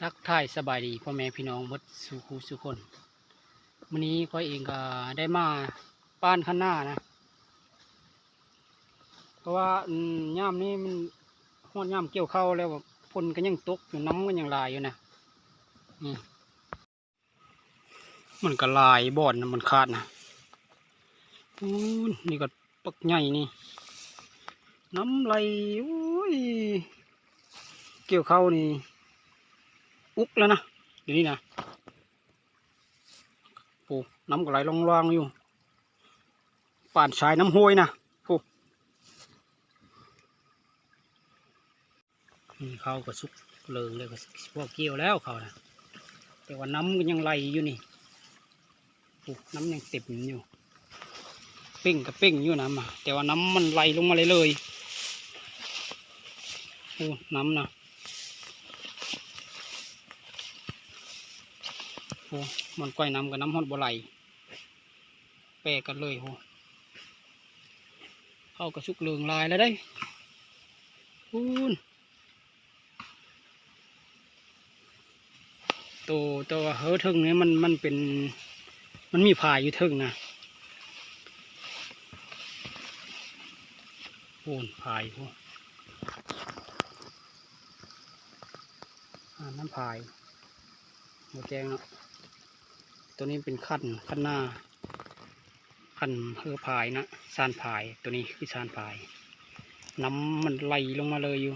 ทักทายสบายดีพ่อแม่พี่น้องมดสุขูสุคนวันนี้ข้อยเองก็ได้มาป้านข้างหน้านะ เพราะว่าย่ามนี้มันหอดย่ามเกี่ยวเข้าแล้วแบบฝนก็ยังตกอยู่น้ำก็ยังลายอยู่นะนี่มันก็ลายบ่อนนะมันขาดนะนนี่ก็ปักใหญ่นี่ น้ำไหลโอ้ยเกี่ยวเข้านี่ อุกแล้วนะเดี๋ยวนี้นะโอ้น้ำก็ไหลลองลางๆอยู่ป่านสายน้ำห้วยนะโอ้นี่เขาก็สุกเลิงเลยก็พวกเกี่ยวแล้วเขานะแต่ว่าน้ำก็ยังไหลอยู่นี่โอ้น้ำยังเต็มอยู่เป่งกับเป่งอยู่น้ำอะแต่ว่าน้ำมันไหลลงมาเลยเลยโอ้น้ำนะ โอ้มันก้อยน้ำกับน้ำฮอดบ่ไหลแปรกันเลยโหเข้ากระชุกเลืองลายแล้วได้พูนตัวตัวเฮอทึงเนี่ยมันมันเป็น มันมีผายอยู่ทึงนะโอ้นผายโหอ่น้ำผายหมดแกงเนาะ ตัวนี้เป็นขั้นขั้นหน้า ขั้นเฮือพายนะซานพายตัวนี้คือซานพาย น้ำมันไหลลงมาเลยอยู่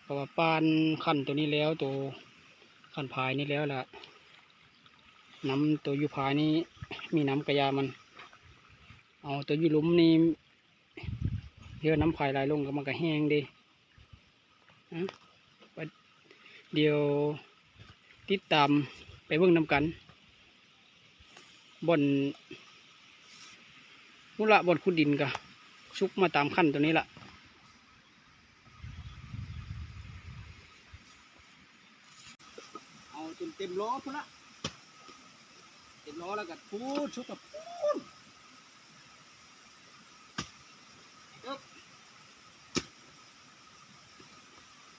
เพราะว่าปานขั้นตัวนี้แล้วตัวขั้นพายนี่แล้วแหละน้ำตัวยูพายนี้มีน้ำกระยามัน เอาตัวยูลุมนี่เยอะน้ำพายไหลลงก็มันก็แห้งดีนะ เดี๋ยวติดตามไปเบิ่งนำกันบนมุละบนขุดดินกะชุกมาตามขั้นตัวนี้ละเอาจนเต็มล้อพุ่นละเต็มล้อแล้วก็พูดชุกกับพูดอึ๊บ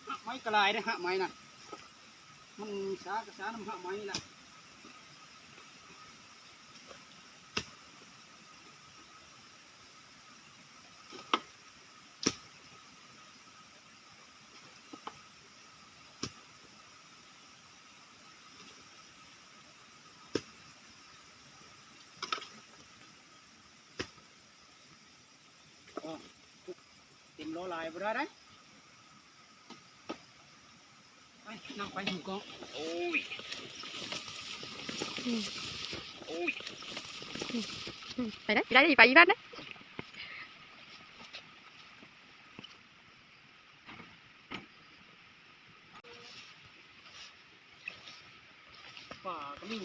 หักไม้กระลายนะฮะไม้น่ะ นสากระสาน้ำหักไม้ นี่แหละอ๋อเต็มล้อลายบ่ได้ได้ไปนั่งไปหูกองโอ้ยโอ้ยไปได้ไปได้ไปอีบ้านนะป่าก็มี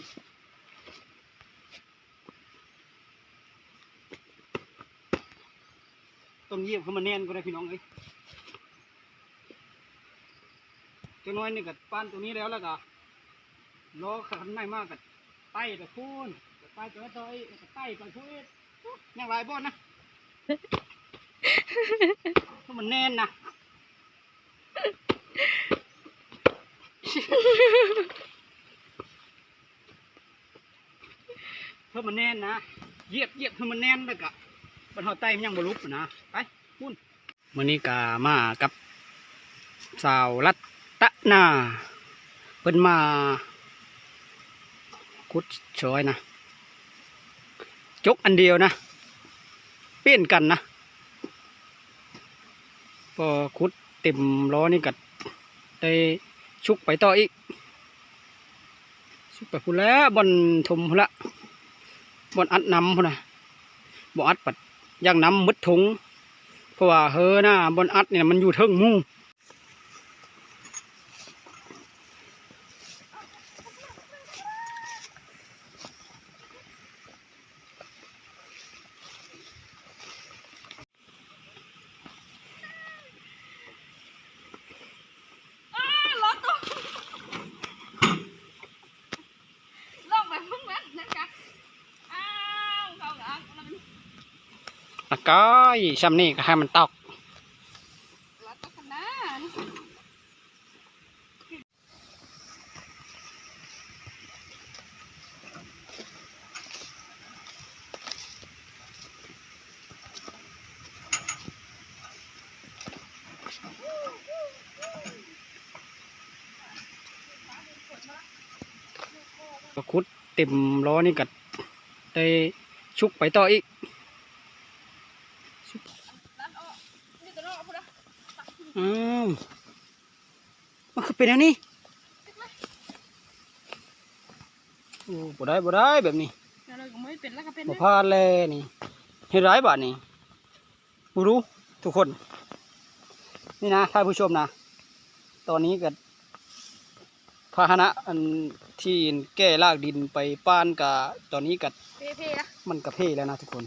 ต้นเยี่ยมเขามาแน่นก็ได้พี่น้องเอ้ย เจ้าน้อยนี่กับป้านตัวนี้แล้วแล้วก็ล้อขันไม่มากกับไต่แต่คูนไต่ตัวต่อยกับไต่ไปพูดยังไรบ่อนนะเพราะมันแน่นนะเพื่อมันแน่นนะเยียบเยียบเพื่อมันแน่นแล้วก็บรรเทาไตมันยังบรุบนะไปพุ่นมื่อนี้กามากับสาวรัต ตะนาเพิ่นมาคุดชอยนะจกอันเดียวนะ เปลี่ยนกันนะพอคุดเต็มล้อนี่กัดได้ชุกไปต่ออีก ชุกไปพุ่นแล้วบอนทมพุ่นละบอนอัดน้ำพุ่นนะบ่อัดปัดย่างน้ำมืดถุงเพราะว่าเฮอนะบอนอัดเนี่ยมันอยู่เทิงห มู่แล้วก็ซ้ำนี่ก็ให้มันตอกนี่ก็คุดเต็มล้อนี่กัดได้ชุกไปต่ออีก นี่ก็รอพูดนะ อ้าวมันคือเป็นอันนี้โอ้บ่ได้บ่ได้แบบนี้แล้วเราก็ไม่เป็นแล้วก็เป็นบ่พลาดเลยนี่เห็นร้ายบาทนี่บ่รู้ทุกคน นี่นะท่านผู้ชมนะ ตอนนี้ก็พาหนะอันที่แก้ลากดินไปป้านกับตอนนี้กับเพ่เพ่นะมันกระเพ่แล้วนะทุกคน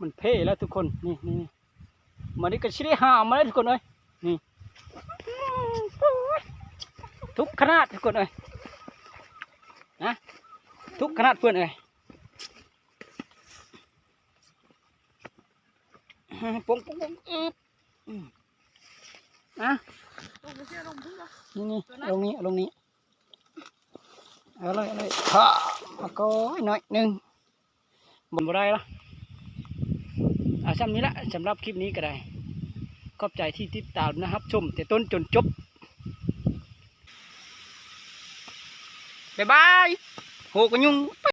มันเพ่แล้วทุกคน นี่นี่นี่ มันนี่ก็ชิได้หามาแล้วทุกคนเอ้ยนี่ทุกขนาดทุกคนเอ้ยนะทุกขนาดเพื่อนเอ้ยปงปงปงอึบนะนี่นี่ลงนี้ลงนี้เอาเลยเอาเลยพ่าเอาก็หน่อยหนึ่งบนบ่ได้ละ อะสำนี้ละสำหรับคลิปนี้ก็ได้ ขอบใจที่ติดตามนะครับ ชม แต่ต้นจนจบ บ๊ายบาย โหกนยุง